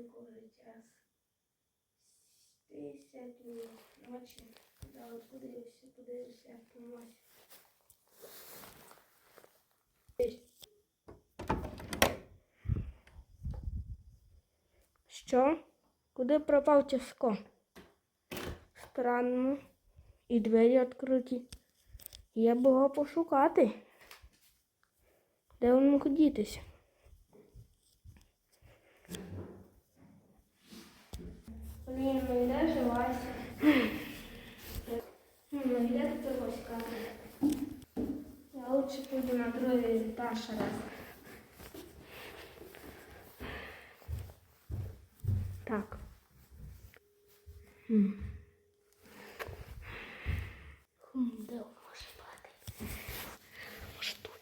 тихенько вже час. Десять ночі. Да, подивився, подивився, як помилась. Що? Куди пропав тяжко? Странно. І двері відкриті. Я б його пошукати. Де він мог Блін, ну йде живайся. Ну. Я лучше пойду на другий етаж раз. Так. Хм. Хм, де він може бути? Може тут?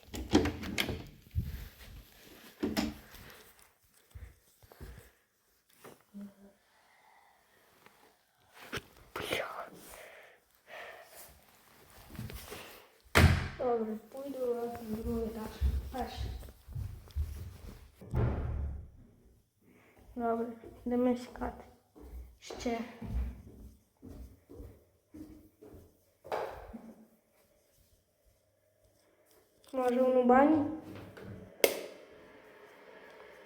Бля. Добре, пойду раз на другий етаж. Перший. Добре, йдемо шукати. Ще. Може, він у бані?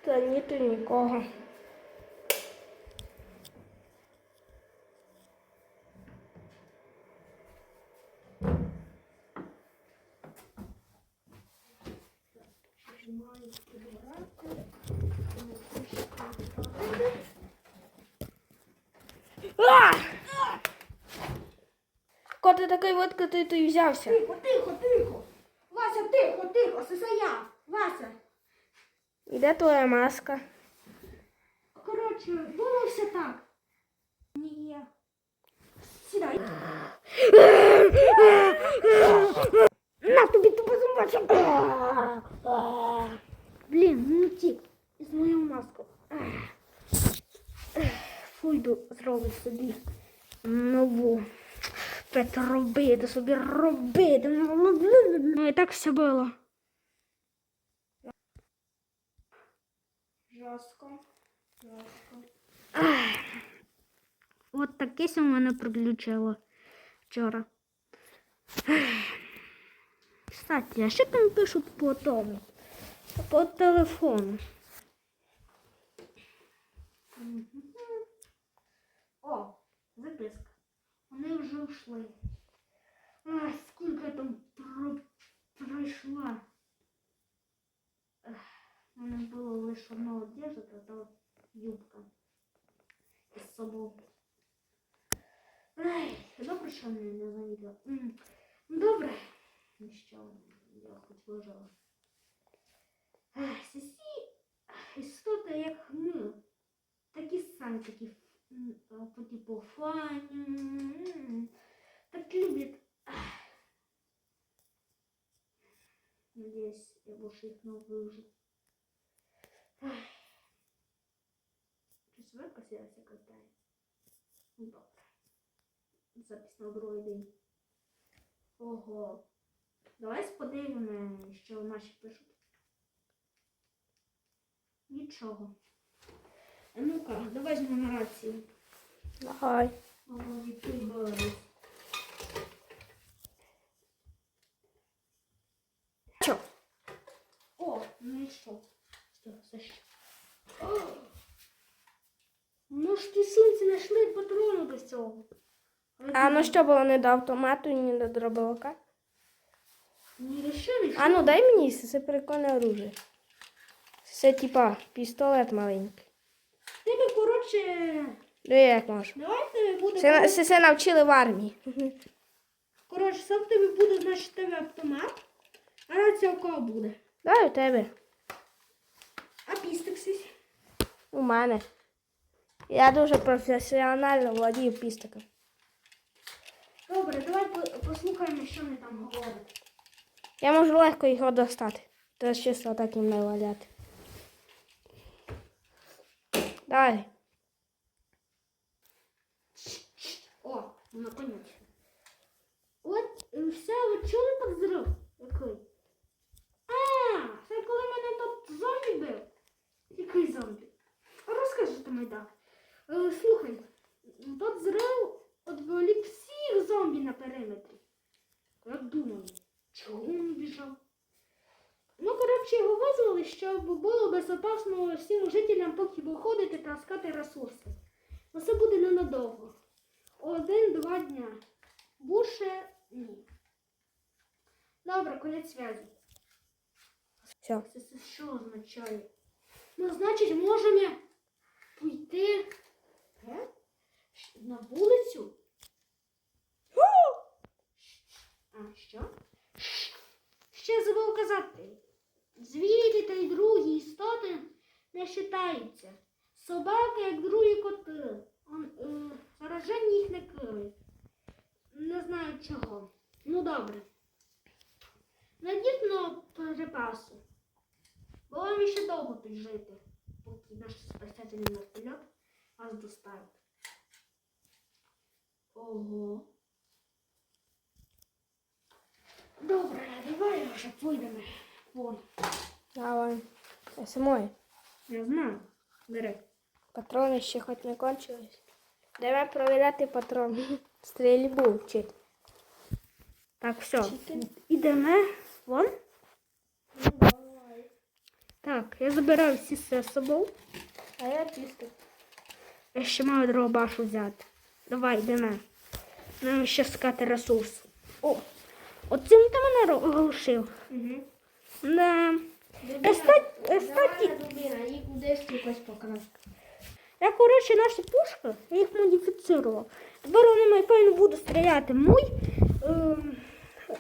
Та ні, то нікого. А! Коти такий от коти ти взявся. Тихо, тихо, тихо. Вася, тихо, тихо, це я. Вася. І де твоя маска? Коротше, було все так. Ні. Сідай. На тобі тупо зумбачок. Блін, ну тік. Із мою маску. Фуйду зроблю собі нову. Петро робити собі робити. Ну і так все було. Жорстко. Жорстко. От таке у мене приключило вчора. Кстати, а що там пишуть по тому? По телефону. О, записка. Вони вже ушли. Ай, скільки я там про... пройшла. Ех, У мене було лише одна одежда, та юбка із собою. Ай, добре, що мене не замітила. М, ну, Добре. Ну що, я хоч вижила. Ай, Сісі істоти, як ми. Такі самі, такі м, а, по типу фані. м, Так люблять. Ах. Надіюсь, я більше їх не вижу. Ай. Щось викосилося катає. Ну, Добре. Запис на другий день. Ого. Давай подивимо, що наші пишуть. Нічого. А ну-ка, давай ж на рацію. Давай. Чо? О, ну що? Що, що? О! Може, ті сумці знайшли патрони до цього. А ну що було не до автомату і не до дробовика? До що А ну дай мені це прикольне оружие. Це типа пістолет маленький. Тебе, коротше, Диви, як можеш. давай тебе буде. Це, це, це навчили в армії. Коротше, сам тебе буде, значить, тебе автомат. А рація у кого буде? Дай у тебе. А пістиксись? У мене. Я дуже професіонально владію пістиком. Добре, давай по- послухаємо, що вони там говорять. Я можу легко його достати. Треба чисто так їм наваляти. Давай. О, ну, наконець. От і все, ви чули так зрив? Який? А, це коли мене тут зомбі бив. Який зомбі? А Розкажи там його визвали, щоб було безпечно всім жителям поки виходити та скати ресурси. Но це буде ненадовго. Один-два дня. Більше ні. Добре, конець зв'язку. Все. Це, це що означає? Ну, значить, можемо піти е? На вулицю. А, що? Ще забув казати. Звірі та й другі істоти не вважаються. Собаки, як другі коти. Е, їх не кидають. Не знаю чого. Ну добре. Найдіть на перепасу. Бо вам ще довго тут жити, поки наш спасательний вертольот вас доставить. Ого. Добре, давай вже пойдемо. Вон. Давай. Моє. Я знаю. Бери. Патрони ще хоч не кончились. Давай провіряти патрони. Стрільбу вчити. Так, все. Ідемо. Вон. Так, я забираю всі все з собою. А я чисто. Я ще маю дробашу взяти. Давай, йдемо. Нам ще скати ресурс. О, оцим ти мене оглушив. Угу. Да. І кудись якось покрасти. Я, коротше, наші пушки, я їх модифіцирував. Тепер вони напевно будуть стріляти. Мой е,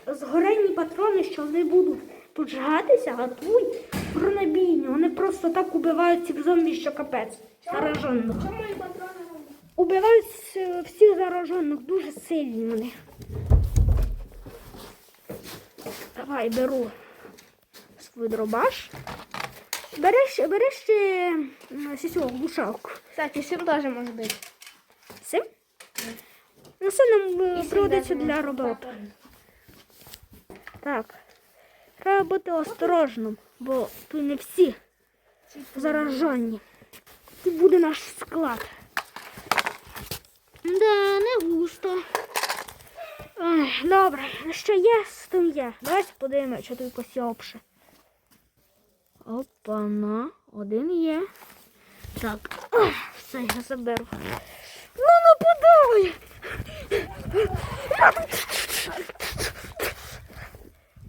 згорені патрони, що вони будуть поджигатися, а твій бронебійні. Вони просто так убивають цих зомбі, що капець. Заражених. Патрони? Убивають е, всіх заражених, дуже сильні вони. Давай, беру свій дробаш. Береш, береш ще м, сісю, глушалку. Кстати, сим теж може бути. Сим? Ну, це нам е, пригодиться для роботи. Так. Треба бути осторожним, бо тут не всі заражені. Тут буде наш склад. Да, не густо. Ой, добре, що є, з тим є. Давайте подивимося, що тут посьопше. Опа-на, один є. Так, все, я заберу. Ну, нападай!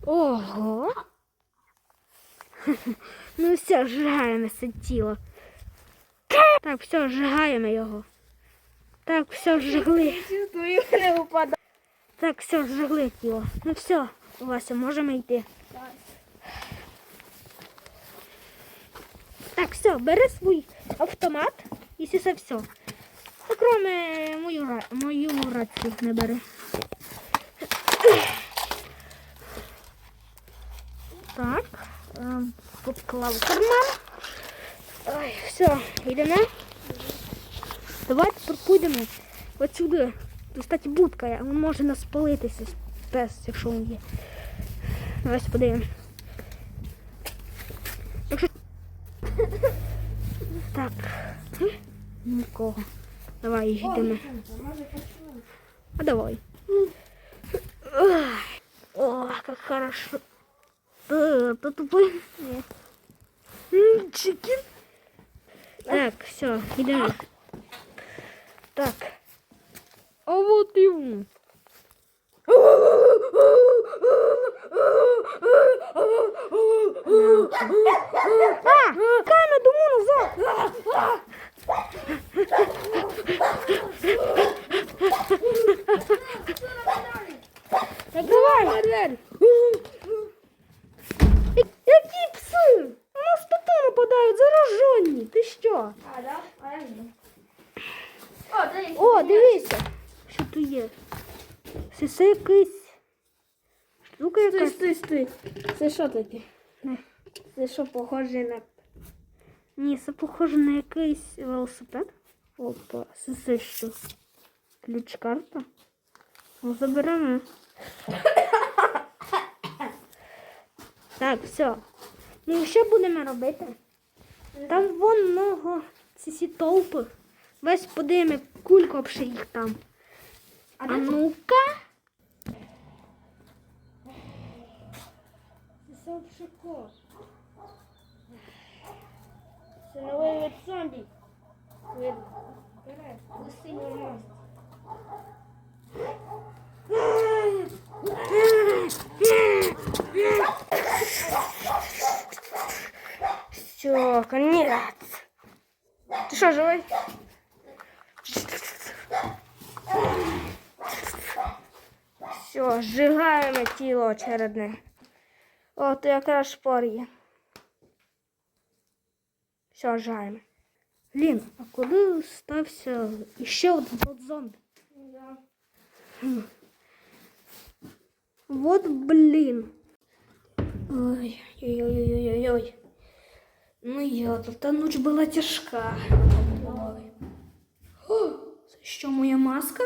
Ого. Ну все, зжигаємо це тіло. Так, все, зжигаємо його. Так, все, зжигли. Так, все, зжигли тіло. Ну все, Вася, можемо йти. Так, все, бери свій автомат і це все. Кроме мою, мою рацію не бери. Так, ем, поклав карман. Ой, все, йдемо. Давайте тепер підемо от сюди. Тут, кстати, будка. Він може нас спалитися, пес, якщо він є. Давайте подивимось. Так. Нікого. Давай, йдемо. А давай. О, как хорошо. Э, Ты тупой? Чикен. Так, все, идем. Так. А вот и он. А, назад. Давай. Які пси? У нас тут нападають заражені. Ти що? А, да? А я не. О, дивися. Що тут є? Це, це якийсь штука Стой, якась. стой, стой. Це що таке? Це що похоже на... Ні, це похоже на якийсь велосипед. Опа, це, що? Ключ-карта. Ну, заберемо. Так, все. Ну, що будемо робити? Там вон много ці всі толпи. Весь подивимо, кулько обше їх там. А, ну-ка. Це все обшико. Це новий вид зомбі. Все, конец. Ты что, живой? Все, зжигаємо тіло очередне. О, то якраз шпор є. Все, зжигаємо. Лін, а коли стався іще один тот зомбі? Вот блін. Ой, ой-ой-ой-ой-ой. Ну я тут та ніч була тяжка. Ой. О, це що моя маска?